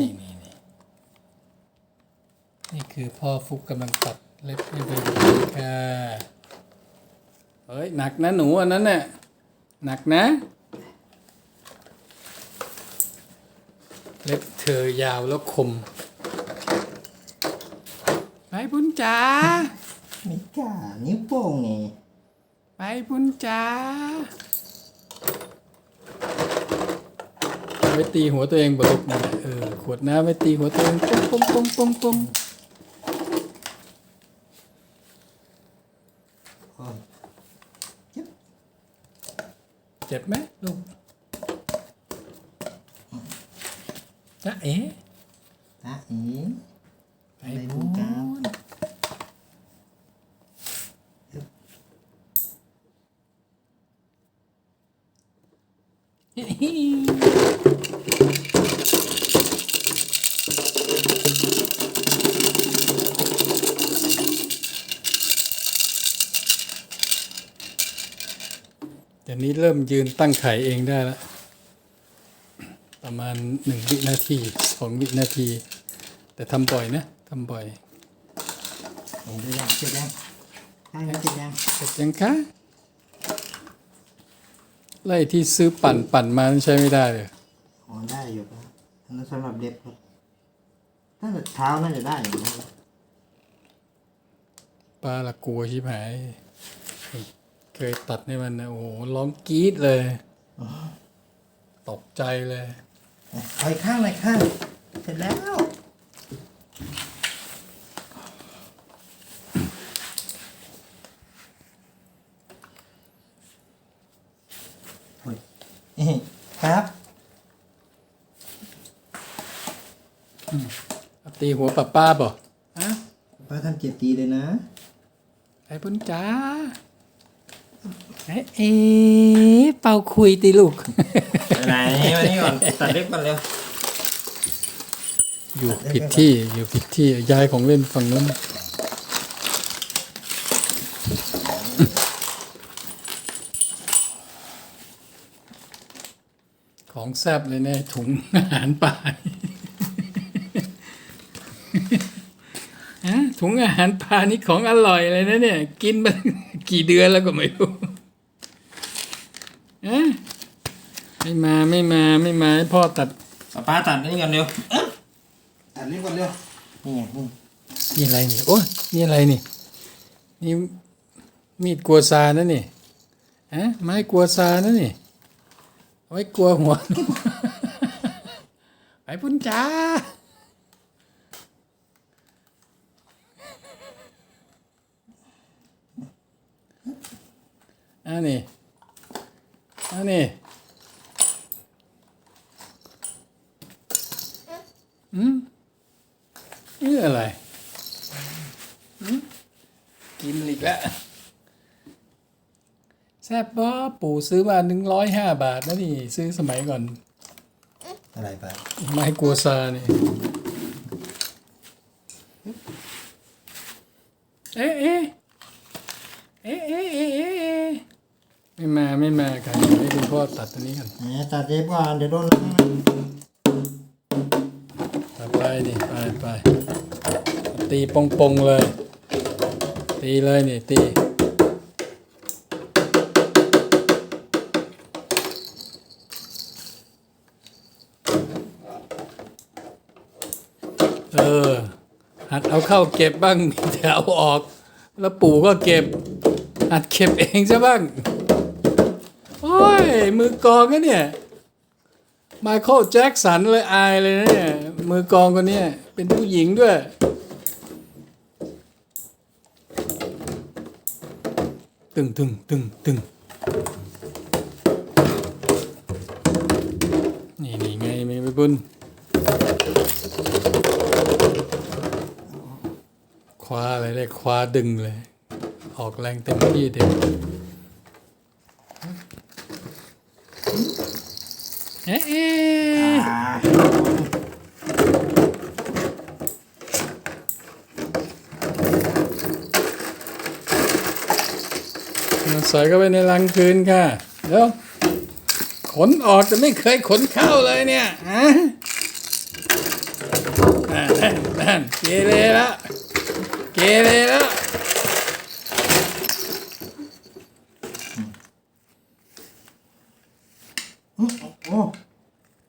นี่นี่นี่นี่คือพ่อฟุกกำลังตัดเล็บให้เบบีค่ะเฮ้ยหนักนะหนูอันนั้นเนี่ยหนักนะ เล็บเธอยาวแล้วคมไปบุญจ๋าไม่กล้านิ้วโป้งไงไปบุญจ๋า ไว้ตีหัวตัวเองบลุกนะเออขวดน้ำไว้ตีหัวตัวเองปุ้งปุ้งปุ้งปุ้งปุ้งโอ้ยเจ็บเจ็บไหมลูกจ๊ะเอ๋ตาเอ๋ไปไปบุบุ ญ ญ ครับ เดี๋ยวนี้เริ่มยืนตั้งไข่เองได้แล้ว ประมาณหนึ่งวินาทีสองวินาที แต่ทำบ่อยนะทำบ่อยเห็นด้วยยังเจ็บยังข้างนี้เจ็บยังเสร็จยังคะไล่ที่ซื้อปั่นปั่นมานั้นใช้ไม่ได้เลยอ๋อได้อยู่ครับอันนั้นสำหรับเด็บครับถ้าเกิดเท้าน่าจะได้อยู่นะครับป้าละกลัวชิบหาย เคยตัดให้มันนะโอ้โหร้องกรี๊ดเลย ตกใจเลยขออีกข้างหน่อยข้าง เสร็จแล้วโอ้ยเอ๊ะครับตีหัวป้าป้าบ่อะป้าทำเจ็บตีเลยนะ ไอ้บุญจ้า เอ๊ะเอ๊ะเป่าคุยตีลูก ไหนมานี่ก่อนตัดเล็บก่อนเร็วอยู่ผิดที่อยู่ผิดที่ย้ายของเล่นฝั่งนู้นของแซบเลยเนี่ยถุงอาหารป่าฮะ ถุงอาหารป่านี่ของอร่อยเลยนะเนี่ย กินมากี่เดือนแล้วก็ไม่รู้ฮะไม่มาไม่มาไม่มาให้พ่อตัดป้าป้าตัดนี่ก่อนเร็วตัดเล็บก่อนเร็วนี่ไงนี่นี่อะไรนี่โอ้ยนี่อะไรนี่ นี่มีดกลัวซานะนี่ฮะไม้กลัวซานะนี่เอาไว้กลัวหัวไอ้พุ่นจ้า อันนี้อันนี้อืมนี่อะไรกินอีกแล้วแซ่บบ่ปู่ซื้อมาหนึ่งร้อยห้าบาทนะนี่ ซื้อสมัยก่อน อะไรไปไม้กัวซานี่เอ๊ะเอ๊ะเอ๊ะเอ๊ะเอ๊ะเอ๊ะเอ๊ะ ไม่มาไม่มาครับให้คุณพ่อตัดตัวนี้กันแหมตัดเล็บก่อนเดี๋ยวโดนตัดไปนี่ไปไปตีปงปงๆเลย ตีเลยนี่ตีเออ หัดเอาเข้าเก็บบ้างอย่าเอาออก แล้วปู่ก็เก็บ หัดเก็บเองซะบ้างโอ้ ยมือกองนะเนี่ยไมเคิลแจ็คสันเลยอายเลยนะเนี่ย มือกองคนเนี้ยเป็นผู้หญิงด้วย ตึงตึงตึงตึงนี่นี่ไงไม่ไปบุญคว้าอะไรได้คว้าดึงเลย ออกแรงเต็มที่เต็ม เอ๊ะใส่เข้าไปในรังคืนค่ะเดี๋ยวขนออกแต่ไม่เคยขนเข้าเลยเนี่ยนั่นนั่นนั่นเกเรแล้วเกเรแล้ว